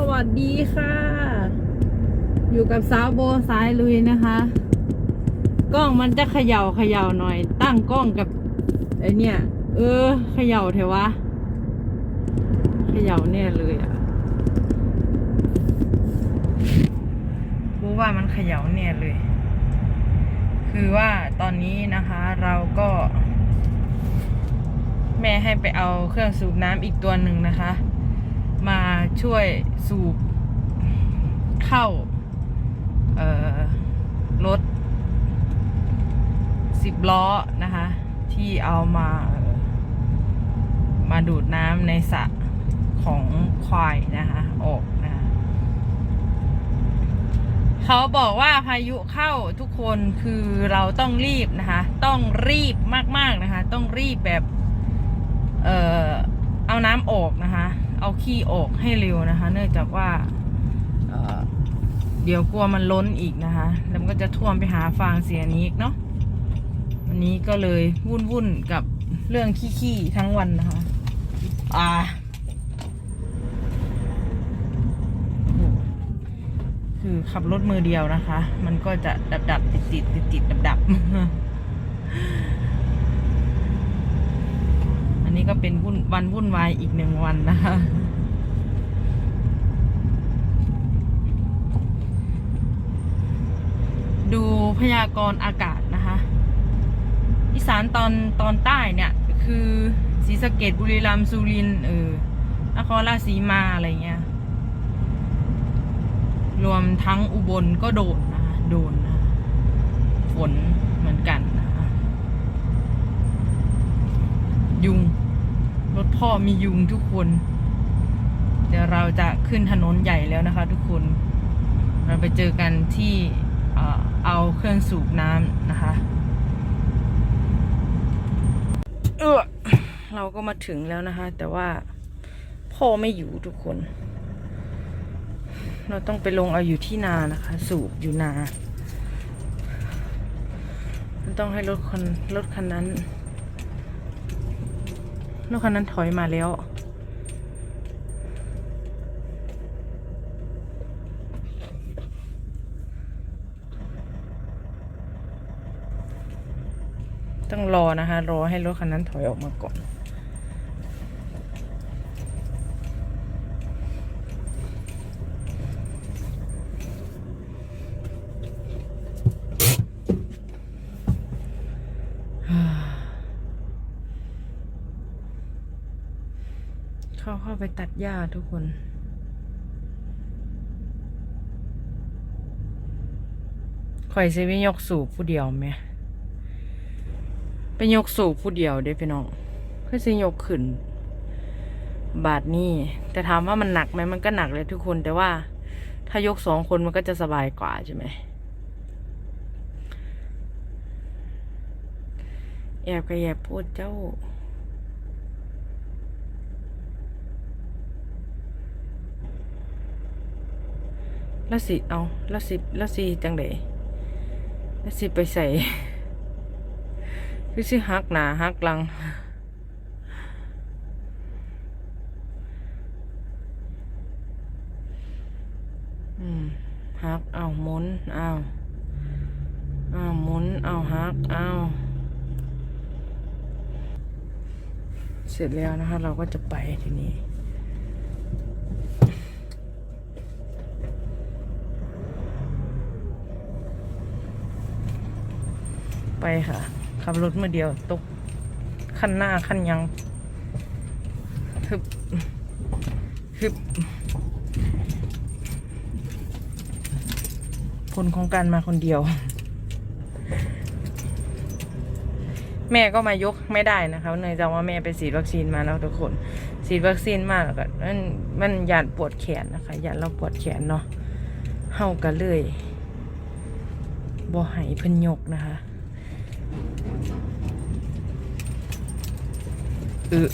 สวัสดีค่ะ อยู่กับสาวโบสายลุยนะคะ กล้องมันจะเขย่าเขย่าหน่อย ตั้งกล้องกับไอเนี่ย เออ เขย่าเถอะวะ เขย่าเนี่ยเลยอะรู้ว่ามันเขย่าเนี่ยเลย คือว่าตอนนี้นะคะเราก็ แม่ให้ไปเอาเครื่องสูบน้ำอีกตัวหนึ่งนะคะ มาช่วยสูบเข้า เอ่อ รถสิบล้อนะคะ ที่เอามามาดูดน้ำในสระของควายนะคะออกนะคะเขาบอกว่าพายุเข้าทุกคนคือเราต้องรีบนะคะ ต้องรีบมากๆนะคะ ต้องรีบแบบ เอ่อ เอาน้ำออกนะคะ เอาขี้ออกให้เร็วนะคะ เนื่องจากว่าเดี๋ยวกลัวมันล้นอีกนะคะ แล้วมันก็จะท่วมไปหาฟางเสียนี้อีกเนาะวันนี้ก็เลยวุ่นวุ่นๆกับเรื่องขี้ๆทั้งวันนะคะ อ่าคือขับรถมือเดียวนะคะ มันก็จะดับดับติดติดติดติดดับดับๆ อันนี้ ก็เป็นวุ่นวันวุ่นวายอีกหนึ่งวันนะคะดูพยากรณ์อากาศนะคะ อีสานตอนตอนใต้เนี่ย คือศรีสะเกดบุรีรัมย์สุรินทร์เออนครราชสีมาอะไรเงี้ย รวมทั้งอุบลก็โดนนะคะโดนนะคะฝนเหมือนกันนะคะยุง รถพ่อมียุงทุกคน เดี๋ยวเราจะขึ้นถนนใหญ่แล้วนะคะ ทุกคน เราไปเจอกันที่เอาเครื่องสูบน้ำนะคะ เออเราก็มาถึงแล้วนะคะ แต่ว่าพ่อไม่อยู่ทุกคน เราต้องไปลงเอาอยู่ที่นานะคะ สูบอยู่นามันต้องให้รถคันรถคันนั้น รถคันนั้นถอยมาแล้ว ต้องรอนะคะ รอให้รถคันนั้นถอยออกมาก่อน เขาเข้าไปตัดหญ้าทุกคน ข่อยสิไปยกสูบผู้เดียวไหมไปยกสูบผู้เดียวเด้พี่น้องเพื่อสิยกขึ้น บาทนี้ แต่ถามว่ามันหนักไหมมันก็หนักเลยทุกคน แต่ว่าถ้ายกสองคนมันก็จะสบายกว่าใช่ไหมแอบกระแยบพูดเจ้า แล้วสิ เอาแล้วสิแล้วสิจังไดแล้วสิไปใส่คือสิหักหนาหักหลัง อืมหักเอาหมุนเอาเอาหมุนเอาหักเอาเสร็จแล้วนะคะ เราก็จะไปทีนี้ ไปค่ะ ขับรถมาเดียวตกขั้นหน้าขั้นยังฮึบฮึบผลของการมาคนเดียว แม่ก็มายกไม่ได้นะคะเนื่องจากว่าแม่ไปฉีดวัคซีนมาแล้วทุกคนฉีดวัคซีนมาแล้วก็มันมันหยาดปวดแขนนะคะหยาดเราปวดแขนเนาะเฮากันเลยบ่ห้เพิ่นยกนะคะ เออ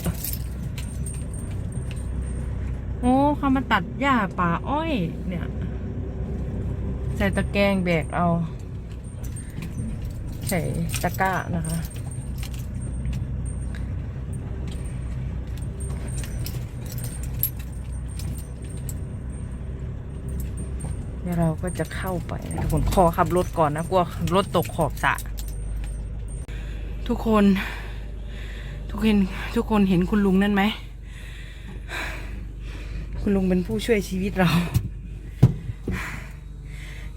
โอ้เขามาตัดหญ้าป่าอ้อย เนี่ย ใส่ตะแกรงแบกเอา ใส่ตะกร้านะคะเดี๋ยวเราก็จะเข้าไปนะทุกคนขอขับรถก่อนนะกลัวรถตกขอบสะ ทุกคน ทุกคนทุกคนเห็นคุณลุงนั่นไหม คุณลุงเป็นผู้ช่วยชีวิตเรา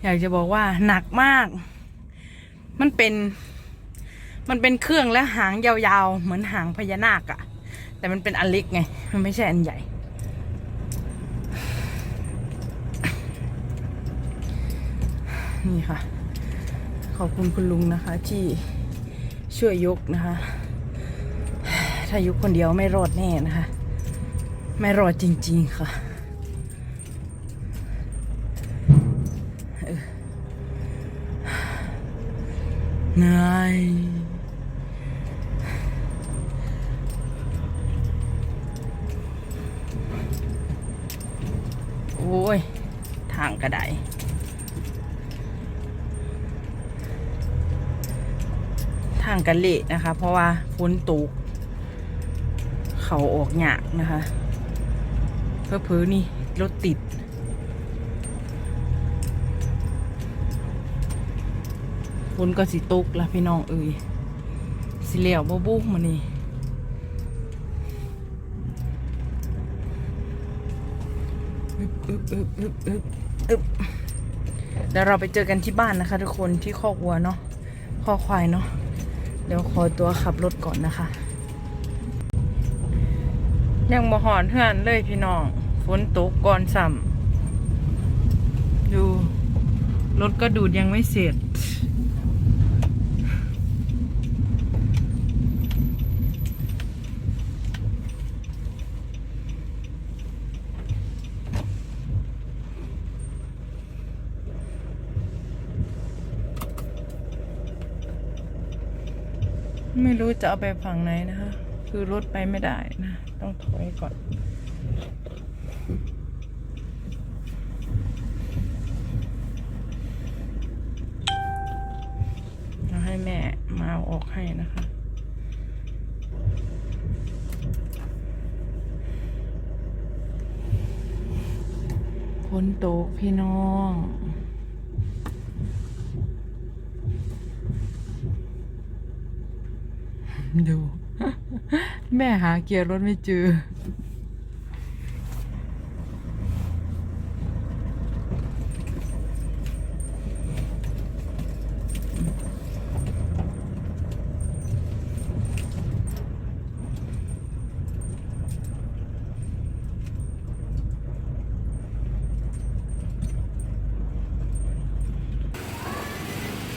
อยากจะบอกว่าหนักมาก มันเป็น มันเป็นเครื่องและหางยาวๆ เหมือนหางพญานาคอะแต่มันเป็นอันเล็กไง มันไม่ใช่อันใหญ่ นี่ค่ะ ขอบคุณคุณลุงนะคะที่ช่วยยกนะคะ ถ้ายกคนเดียวไม่รอดแน่นะคะ ไม่รอดจริง ๆ ค่ะเออเหนื่อยโอ้ย ทางกระไดทางกันเละนะคะ เพราะว่าฝนตก เขาออกหยากนะคะเพื่อเพื่อนี่รถติด ฝนก็สิตกละพี่น้องเอ้ยสิเหลียวบ่บุกมานี่อึบอึบอึบอึบอึบอึบเดี๋ยวเราไปเจอกันที่บ้านนะคะทุกคนที่คอกวัวเนาะคอควายเนาะเดี๋ยวขอตัวขับรถก่อนนะคะ ยังบ่หอนเฮือนเลยพี่น้อง ฝนตกก่อนสัมดูรถก็ดูดยังไม่เสร็จ ไม่รู้จะเอาไปฝั่งไหนนะคะ คือรถไปไม่ได้นะ ต้องถอยก่อน เราให้แม่มาเอาออกให้นะคะฝนตกพี่น้องดู แม่หาเกียร์รถไม่เจอ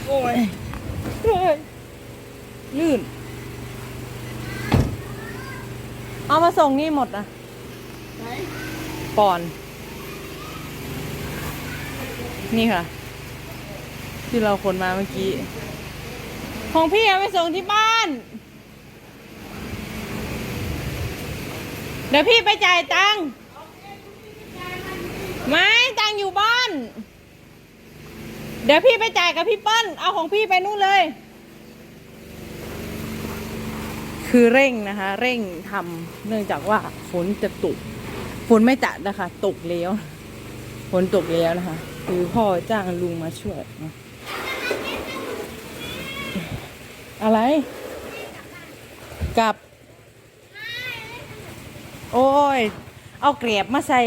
โอ้ยโอ้ยลื่น เอามาส่งนี่หมดนะปอน นี่ค่ะ ที่เราขนมาเมื่อกี้ ของพี่เอาไปส่งที่บ้าน เดี๋ยวพี่ไปจ่ายตังค์ไม่ตังค์อยู่บ้าน เดี๋ยวพี่ไปจ่ายกับพี่เปิ้ล เอาของพี่ไปนู่นเลย คือเร่งนะคะ เร่งทำเนื่องจากว่าฝนจะตกฝนไม่จัดนะคะ ตกแล้วฝนตกแล้วนะคะ คือพ่อจ้างลุงมาช่วยนะอะไรกลับ โอ้ย เอาเกลียบมาใส่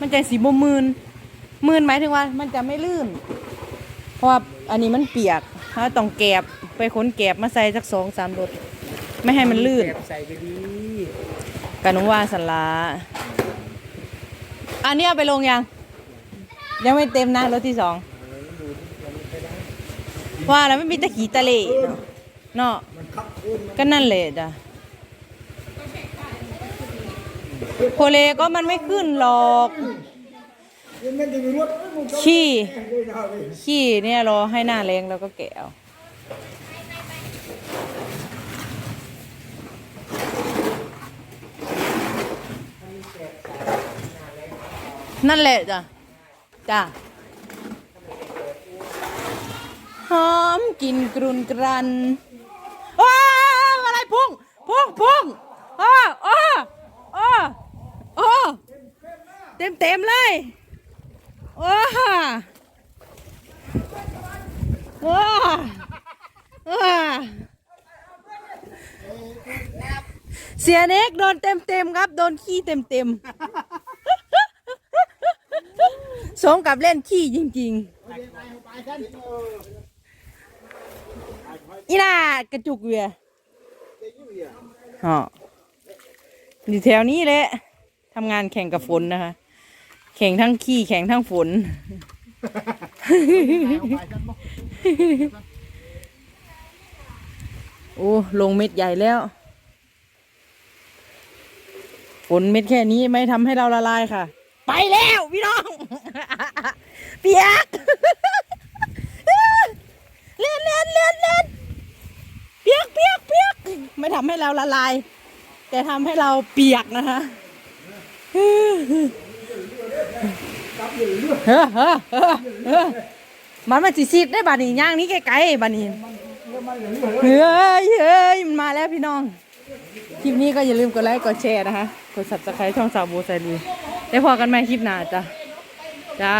มันจะสีบมืนมืนหมายถึงว่า มันจะไม่ลื่น เพราะว่าอันนี้มันเปียกถ้าต้องแกบไปขนแกบมาใส่สักสองสามรถ ไม่ให้มันลื่นเก็บใส่ไปดีกานุวาสลาอันนี้เอาไปลงยัง ยังไม่เต็มนะรถที่สอง ว่าแล้วไม่มีตะขีตะเลเนาะเนาะก็นั่นแหละจ้ะโคเลก็มันไม่ขึ้นหรอก ขี่ขี้เนี่ยรอให้หน้าแรงแล้วก็แกะเอา นั่นแหละจ้ะ จ้ะ หอมกลินกรุนกรันว้าอะไรพุ่ง พุ่งพุ่งอ้ออ้ออ้ออ้อเต็มเต็มเลยว้าว้าว้าเสียเน็กโดนเต็มเต็มครับ โดนขี้เต็มเต็ม สมกับเล่นขี้จริงๆ อีน่ากระจุกเวียอ๋ออยู่แถวนี้แหละทำงานแข่งกับฝนนะคะ แข่งทั้งขี้แข่งทั้งฝน โอ้ ลงเม็ดใหญ่แล้ว ฝนเม็ดแค่นี้ไม่ทำให้เราละลายค่ะ ไปแล้วพี่น้อง เปียก เล่นเล่นเล่นเล่นเปียกเปียกเปียกไม่ทำให้เราละลาย แต่ทำให้เราเปียกนะคะเฮ้อเฮ้อเฮ้อเฮ้อมันมาสิซีดได้บานี้ย่างนี้ไกลๆบานี้เฮ้ยเฮ้ยมันมาแล้วพี่น้อง คลิปนี้ก็อย่าลืมกดไลค์กดแชร์นะคะ กด subscribe ช่องสาวโบไซรี ได้พอกันไหมคลิปหน้าจ้ะจ้า